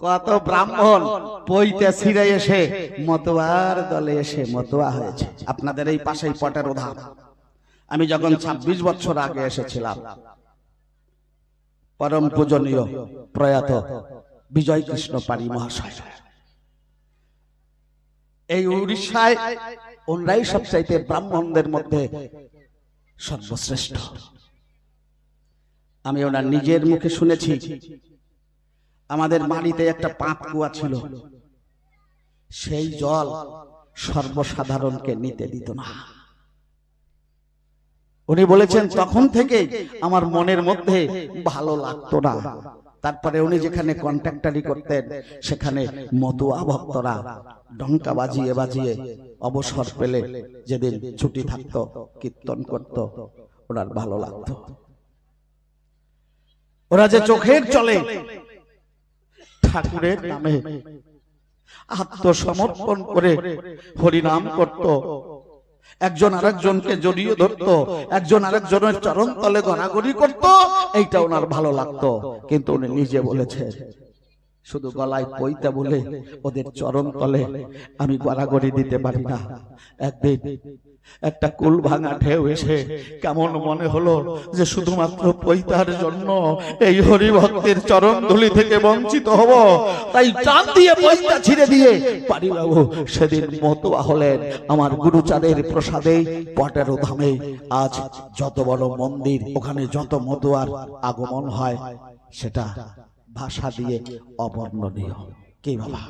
কত ব্রাহ্মণ পইতে ছিঁড়ে এসে মতোয়ার দলে এসে মতোয়া হয়েছে। আপনাদের এই পাশেই পটের উদাহরণ আমি যখন ২৬ বছর আগে এসেছিলাম পরম পূজনীয় প্রয়াত বিজয় কৃষ্ণ পারি মহাশয়। এই উড়িষ্যায় ওনরাই সবচাইতে ব্রাহ্মণদের মধ্যে সর্বশ্রেষ্ঠ। আমি ওনার নিজের মুখে শুনেছি। আমাদের বাড়িতে একটা পাঁচ কুয়া ছিল। সেই জল সর্বসাধারণকে নিতে দিত না। উনি বলেছেন, তখন থেকে আমার মনের মধ্যে ভালো লাগতো না। তারপরে উনি যেখানে কন্ট্রাক্টারি করতেন, সেখানে মতুয়া ভক্তরা ডঙ্কা বাজিয়ে বাজিয়ে অবসর পেলে যেদিন ছুটি থাকতো, কীর্তন করত, ওনার ভালো লাগতো। ওরা যে চোখের চলে ঠাকুরের নামে আত্মসমর্পণ করে হরিনাম করত। একজন আরেকজনকে জড়িয়ে ধরত। একজন আরেকজনের চরণ তলে গড়াগড়ি করত। এইটা ওনার ভালো লাগতো। কিন্তু উনি নিজে বলেছেন শুধু গলায় পইতে বলে ওদের চরণ তলে আমি গড়াগড়ি দিতে পারি না। একদিন একটা কুল ভাঙা ঢেউ এসে কেমন মনে হলো যে শুধুমাত্র পৈতার জন্য এই হরি ভক্তের চরণ ধুলি থেকে বঞ্চিত হব। তাই চাঁদ দিয়ে পৈতা ছিঁড়ে দিয়ে পারি বাবু সেদিন মতোয়া হলেন আমার গুরুচাঁদের প্রসাদে পটেরো ধামে। আজ যত বড় মন্দির, ওখানে যত মতোয়ার আগমন হয়, সেটা ভাষা দিয়ে অবর্ণনীয়। কি বাবা?